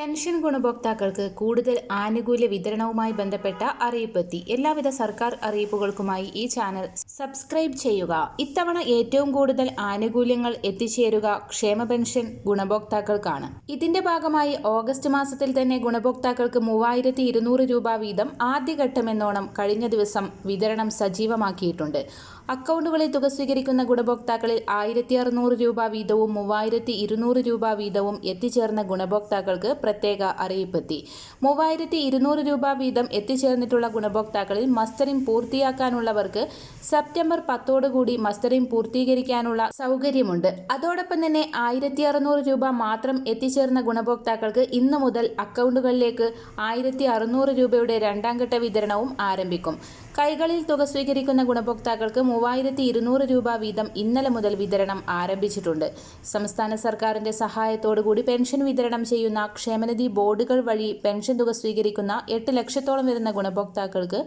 Pension ഗുണഭോക്താക്കൾക്ക് കൂടുതൽ ആനുകൂല്യ വിതരണവുമായി ബന്ധപ്പെട്ട അറിയിപ്പെത്തി. എല്ലാവിധ സർക്കാർ അറിയിപ്പുകൾക്കുമായി ഈ ചാനൽ സബ്സ്ക്രൈബ് ചെയ്യുക. ഇത്തവണ ഏറ്റവും കൂടുതൽ ആനുകൂല്യങ്ങൾ എത്തിച്ചേരുക ക്ഷേമ പെൻഷൻ ഗുണഭോക്താക്കൾക്കാണ്. ഇതിന്റെ ഭാഗമായി ഓഗസ്റ്റ് മാസത്തിൽ തന്നെ ഗുണഭോക്താക്കൾക്ക് മൂവായിരത്തി ഇരുന്നൂറ് രൂപ വീതം ആദ്യഘട്ടമെന്നോണം കഴിഞ്ഞ ദിവസം വിതരണം സജീവമാക്കിയിട്ടുണ്ട്. അക്കൗണ്ടുകളിൽ തുക സ്വീകരിക്കുന്ന ഗുണഭോക്താക്കളിൽ ആയിരത്തി അറുന്നൂറ് രൂപ വീതവും മൂവായിരത്തി ഇരുന്നൂറ് രൂപ വീതവും എത്തിച്ചേർന്ന ഗുണഭോക്താക്കൾക്ക് പ്രത്യേക അറിയിപ്പെത്തി. മൂവായിരത്തി ഇരുന്നൂറ് രൂപ വീതം എത്തിച്ചേർന്നിട്ടുള്ള ഗുണഭോക്താക്കളിൽ മസ്റ്ററിംഗ് പൂർത്തിയാക്കാനുള്ളവർക്ക് സെപ്റ്റംബർ പത്തോടുകൂടി മസ്റ്ററിംഗ് പൂർത്തീകരിക്കാനുള്ള സൗകര്യമുണ്ട്. അതോടൊപ്പം തന്നെ ആയിരത്തി അറുന്നൂറ് രൂപ മാത്രം എത്തിച്ചേർന്ന ഗുണഭോക്താക്കൾക്ക് ഇന്നു മുതൽ അക്കൗണ്ടുകളിലേക്ക് ആയിരത്തി അറുന്നൂറ് രൂപയുടെ രണ്ടാം ഘട്ട വിതരണവും ആരംഭിക്കും. കൈകളിൽ തുക സ്വീകരിക്കുന്ന ഗുണഭോക്താക്കൾക്ക് മൂവായിരത്തി ഇരുന്നൂറ് രൂപ വീതം ഇന്നലെ മുതൽ വിതരണം ആരംഭിച്ചിട്ടുണ്ട്. സംസ്ഥാന സർക്കാരിന്റെ സഹായത്തോടുകൂടി പെൻഷൻ വിതരണം ചെയ്യുന്ന ക്ഷേമനിധി ബോർഡുകൾ വഴി പെൻഷൻ തുക സ്വീകരിക്കുന്ന എട്ട് ലക്ഷത്തോളം വരുന്ന ഗുണഭോക്താക്കൾക്ക്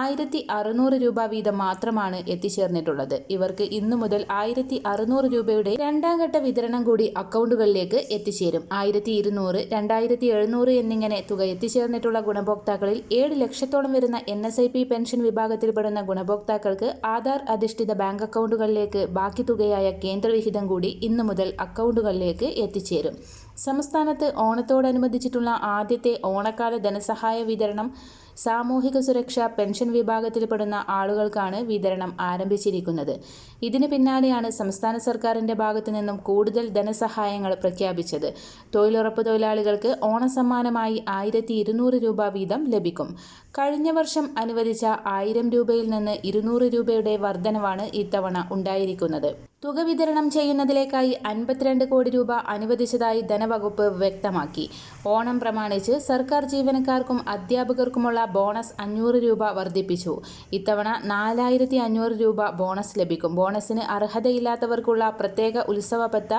ആയിരത്തി അറുന്നൂറ് രൂപ വീതം മാത്രമാണ് എത്തിച്ചേർന്നിട്ടുള്ളത്. ഇവർക്ക് ഇന്നു മുതൽ ആയിരത്തി അറുന്നൂറ് രൂപയുടെ രണ്ടാം ഘട്ട വിതരണം കൂടി അക്കൗണ്ടുകളിലേക്ക് എത്തിച്ചേരും. ആയിരത്തി ഇരുന്നൂറ് രണ്ടായിരത്തി എഴുന്നൂറ് എന്നിങ്ങനെ തുക എത്തിച്ചേർന്നിട്ടുള്ള ഗുണഭോക്താക്കളിൽ ഏഴ് ലക്ഷത്തോളം വരുന്ന N S I P pension വിഭാഗത്തിൽപ്പെടുന്ന ഗുണഭോക്താക്കൾക്ക് ആധാർ അധിഷ്ഠിത ബാങ്ക് അക്കൗണ്ടുകളിലേക്ക് ബാക്കി തുകയായ കേന്ദ്രവിഹിതം കൂടി ഇന്നു മുതൽ അക്കൗണ്ടുകളിലേക്ക് എത്തിച്ചേരും. സംസ്ഥാനത്ത് ഓണത്തോടനുബന്ധിച്ചിട്ടുള്ള ആദ്യത്തെ ഓണക്കാല ധനസഹായ വിതരണം സാമൂഹിക സുരക്ഷ പെൻഷൻ വിഭാഗത്തിൽപ്പെടുന്ന ആളുകൾക്കാണ് വിതരണം ആരംഭിച്ചിരിക്കുന്നത്. ഇതിന് പിന്നാലെയാണ് സംസ്ഥാന സർക്കാരിന്റെ ഭാഗത്തു നിന്നും കൂടുതൽ ധനസഹായങ്ങൾ പ്രഖ്യാപിച്ചത്. തൊഴിലുറപ്പ് തൊഴിലാളികൾക്ക് ഓണസമ്മാനമായി ആയിരത്തി ഇരുന്നൂറ് രൂപ വീതം ലഭിക്കും. കഴിഞ്ഞ വർഷം അനുവദിച്ച ആയിരം രൂപയിൽ നിന്ന് ഇരുന്നൂറ് രൂപയുടെ വർധനവാണ് ഇത്തവണ ഉണ്ടായിരിക്കുന്നത്. തുക വിതരണം ചെയ്യുന്നതിലേക്കായി അൻപത്തിരണ്ട് കോടി രൂപ അനുവദിച്ചതായി ധനവകുപ്പ് വ്യക്തമാക്കി. ഓണം പ്രമാണിച്ച് സർക്കാർ ജീവനക്കാർക്കും അധ്യാപകർക്കുമുള്ള ബോണസ് അഞ്ഞൂറ് രൂപ വർദ്ധിപ്പിച്ചു. ഇത്തവണ നാലായിരത്തി അഞ്ഞൂറ് രൂപ ബോണസ് ലഭിക്കും. ബോണസിന് അർഹതയില്ലാത്തവർക്കുള്ള പ്രത്യേക ഉത്സവ പത്ത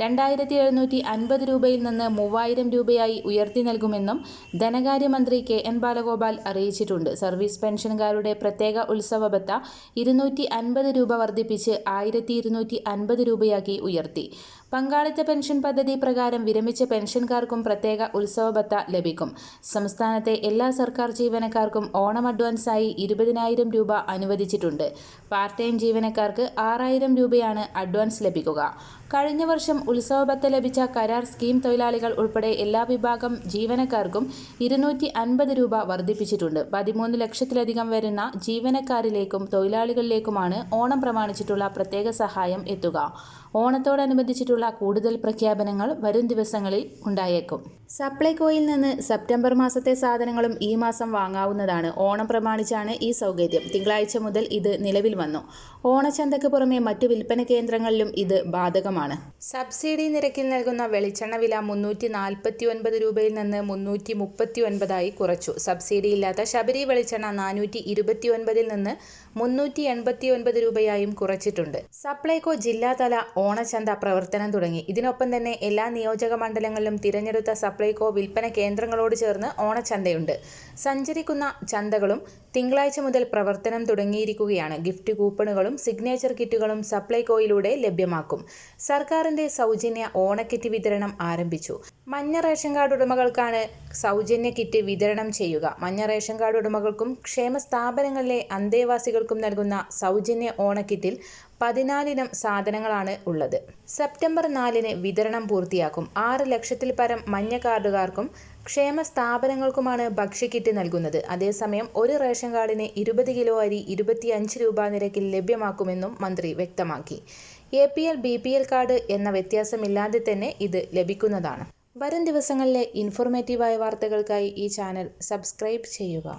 രണ്ടായിരത്തി എഴുന്നൂറ്റി അൻപത് രൂപയിൽ നിന്ന് മൂവായിരം രൂപയായി ഉയർത്തി നൽകുമെന്നും ധനകാര്യമന്ത്രി കെ എൻ ബാലഗോപാൽ അറിയിച്ചിട്ടുണ്ട്. സർവീസ് പെൻഷൻകാരുടെ പ്രത്യേക ഉത്സവ പത്ത ഇരുന്നൂറ്റി അൻപത് രൂപ വർദ്ധിപ്പിച്ച് ആയിരത്തി ഇരുന്നൂറ്റി അൻപത് രൂപയാക്കി ഉയർത്തി. പങ്കാളിത്ത പെൻഷൻ പദ്ധതി പ്രകാരം വിരമിച്ച പെൻഷൻകാർക്കും പ്രത്യേക ഉത്സവബത്ത ലഭിക്കും. സംസ്ഥാനത്തെ എല്ലാ സർക്കാർ ജീവനക്കാർക്കും ഓണം അഡ്വാൻസായി ഇരുപതിനായിരം രൂപ അനുവദിച്ചിട്ടുണ്ട്. പാർട്ട് ടൈം ജീവനക്കാർക്ക് ആറായിരം രൂപയാണ് അഡ്വാൻസ് ലഭിക്കുക. കഴിഞ്ഞ വർഷം ഉത്സവബത്ത് ലഭിച്ച കരാർ സ്കീം തൊഴിലാളികൾ ഉൾപ്പെടെ എല്ലാ വിഭാഗം ജീവനക്കാർക്കും ഇരുന്നൂറ്റി അൻപത് രൂപ വർദ്ധിപ്പിച്ചിട്ടുണ്ട്. പതിമൂന്ന് ലക്ഷത്തിലധികം വരുന്ന ജീവനക്കാരിലേക്കും തൊഴിലാളികളിലേക്കുമാണ് ഓണം പ്രമാണിച്ചിട്ടുള്ള പ്രത്യേക സഹായം എത്തുക. ഓണത്തോടനുബന്ധിച്ചിട്ടുള്ള കൂടുതൽ പ്രഖ്യാപനങ്ങൾ വരും ദിവസങ്ങളിൽ ഉണ്ടായേക്കും. സപ്ലൈകോയിൽ നിന്ന് സെപ്റ്റംബർ മാസത്തെ സാധനങ്ങളും ഈ മാസം വാങ്ങാവുന്നതാണ്. ഓണം പ്രമാണിച്ചാണ് ഈ സൗകര്യം. തിങ്കളാഴ്ച മുതൽ ഇത് നിലവിൽ വന്നു. ഓണച്ചന്തയ്ക്ക് പുറമെ മറ്റു വിൽപ്പന കേന്ദ്രങ്ങളിലും ഇത് ബാധകമാണ്. സബ്സിഡി നിരക്കിൽ നൽകുന്ന വെളിച്ചെണ്ണ വില മുന്നൂറ്റി നാൽപ്പത്തി ഒൻപത് രൂപയിൽ നിന്ന് മുന്നൂറ്റി മുപ്പത്തി ഒൻപതായി കുറച്ചു. സബ്സിഡി ഇല്ലാത്ത ശബരി വെളിച്ചെണ്ണ നാനൂറ്റി ഇരുപത്തി ഒൻപതിൽ നിന്ന് മുന്നൂറ്റി എൺപത്തി ഒൻപത് രൂപയായും കുറച്ചിട്ടുണ്ട്. സപ്ലൈകോ ജില്ലാതല ഓണച്ചന്ത പ്രവർത്തനം തുടങ്ങി. ഇതിനൊപ്പം തന്നെ എല്ലാ നിയോജക മണ്ഡലങ്ങളിലും തിരഞ്ഞെടുത്ത സപ്ലൈകോ വിൽപ്പന കേന്ദ്രങ്ങളോട് ചേർന്ന് ഓണച്ചന്തയുണ്ട്. സഞ്ചരിക്കുന്ന ചന്തകളും തിങ്കളാഴ്ച മുതൽ പ്രവർത്തനം തുടങ്ങിയിരിക്കുകയാണ്. ഗിഫ്റ്റ് കൂപ്പണുകളും സിഗ്നേച്ചർ കിറ്റുകളും സപ്ലൈകോയിലൂടെ ലഭ്യമാക്കും. സർക്കാരിന്റെ സൗജന്യ ഓണക്കിറ്റ് വിതരണം ആരംഭിച്ചു. മഞ്ഞ റേഷൻ കാർഡ് ഉടമകൾക്കാണ് സൗജന്യ കിറ്റ് വിതരണം ചെയ്യുക. മഞ്ഞ റേഷൻ കാർഡ് ഉടമകൾക്കും ക്ഷേമ സ്ഥാപനങ്ങളിലെ അന്തേവാസികൾക്കും നൽകുന്ന സൗജന്യ ഓണക്കിറ്റിൽ പതിനാലിനം സാധനങ്ങളാണ് ഉള്ളത്. സെപ്റ്റംബർ നാലിന് വിതരണം പൂർത്തിയാക്കും. ആറ് ലക്ഷത്തിൽ പരം മഞ്ഞ കാർഡുകാർക്കും ക്ഷേമ സ്ഥാപനങ്ങൾക്കുമാണ് ഭക്ഷ്യക്കിറ്റ് നൽകുന്നത്. അതേസമയം ഒരു റേഷൻ കാർഡിന് ഇരുപത് കിലോ അരി ഇരുപത്തിയഞ്ച് രൂപ നിരക്കിൽ ലഭ്യമാക്കുമെന്നും മന്ത്രി വ്യക്തമാക്കി. A P L B P L card എന്ന വ്യത്യാസമില്ലാതെ തന്നെ ഇത് ലഭിക്കുന്നതാണ്. വരും ദിവസങ്ങളിലെ ഇൻഫോർമേറ്റീവായ വാർത്തകൾക്കായി ഈ ചാനൽ സബ്സ്ക്രൈബ് ചെയ്യുക.